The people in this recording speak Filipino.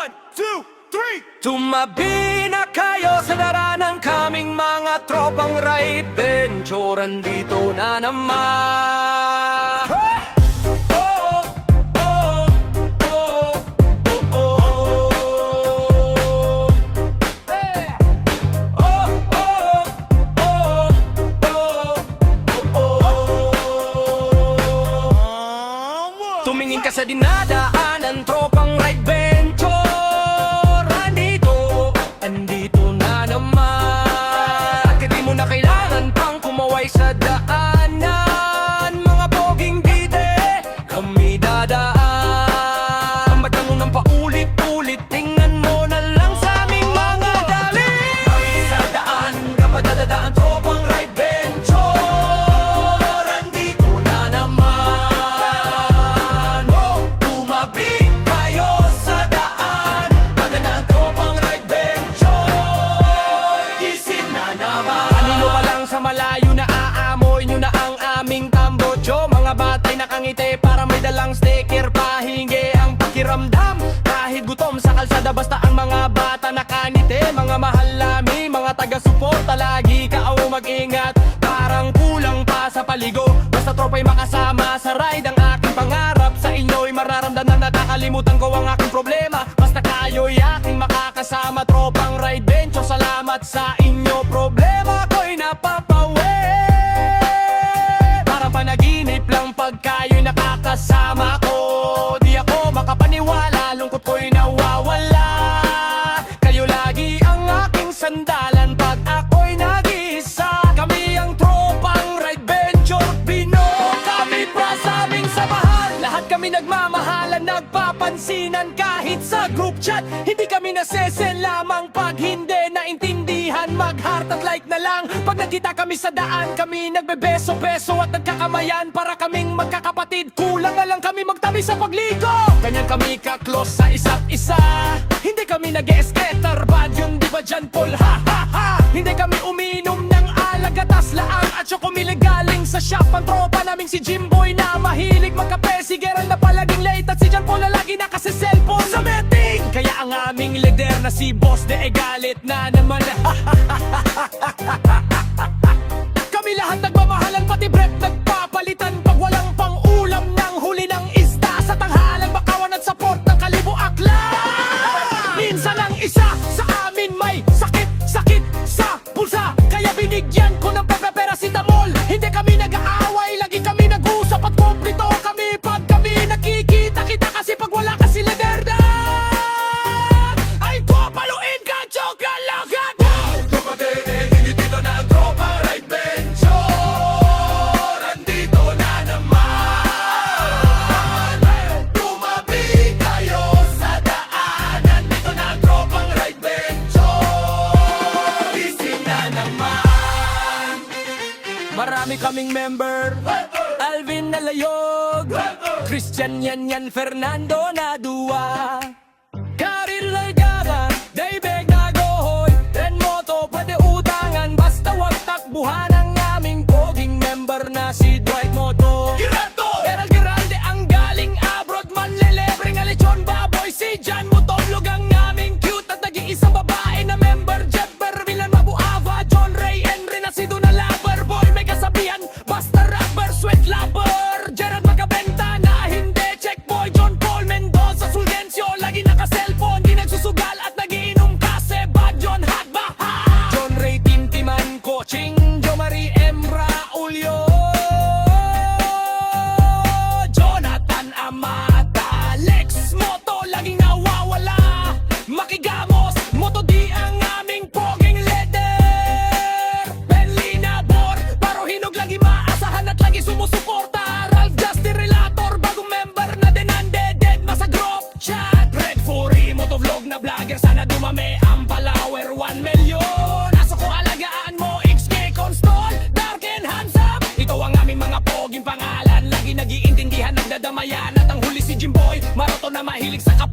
One, two, three! Tumabi na kayo sa daranang kaming mga tropang right Benchoran dito na naman batay nakangiti para may dalang sticker. Pahingi ang pakiramdam. Kahit gutom sa kalsada basta ang mga bata nakanite Mga mahal nami, mga taga-suporta Lagi ka o mag-ingat. Parang kulang pa sa paligo. Basta tropa'y makasama sa ride. Ang aking pangarap sa inyo'y mararamdaman. Nakakalimutan ko ang aking problema. Basta kayo'y aking makakasama. Tropang ride bencho Salamat sa inyo. Problema Nagpapansinan kahit sa group chat Hindi kami nasesen lamang Pag hindi naintindihan. Mag-heart at like na lang. Pag nagkita kami sa daan Kami nagbebeso-beso at nagkakamayan. Para kaming magkakapatid Kulang na lang kami magtabi sa pagligo. Ganyan kami ka-close sa isa't isa. Hindi kami nag-e-skater Bad yun di ba dyan Paul? Ha ha ha. Hindi kami uminom ng alagatas Laang at chokomile galing sa shop. Ang tropa naming si Jimboy na mahilig magkape Si Gerald na si Paul na nakasi cellphone sa meeting. Kaya ang aming leader na si Boss de e na naman. Kami lahat nagmamahalan pati breath nagpapalitan. Pag walang pang ulam ng huli ng isda Sa tanghalan bakawan at support ng kalibo akla. Minsan ang isa sa amin may sakit, sakit sa bulsa Kaya binigyan ko ng pepe paracetamol Hindi kami nag-aaway, kaming member. Alvin Nalayog Christian Yan Yan Fernando Nadua na mahilig sa kap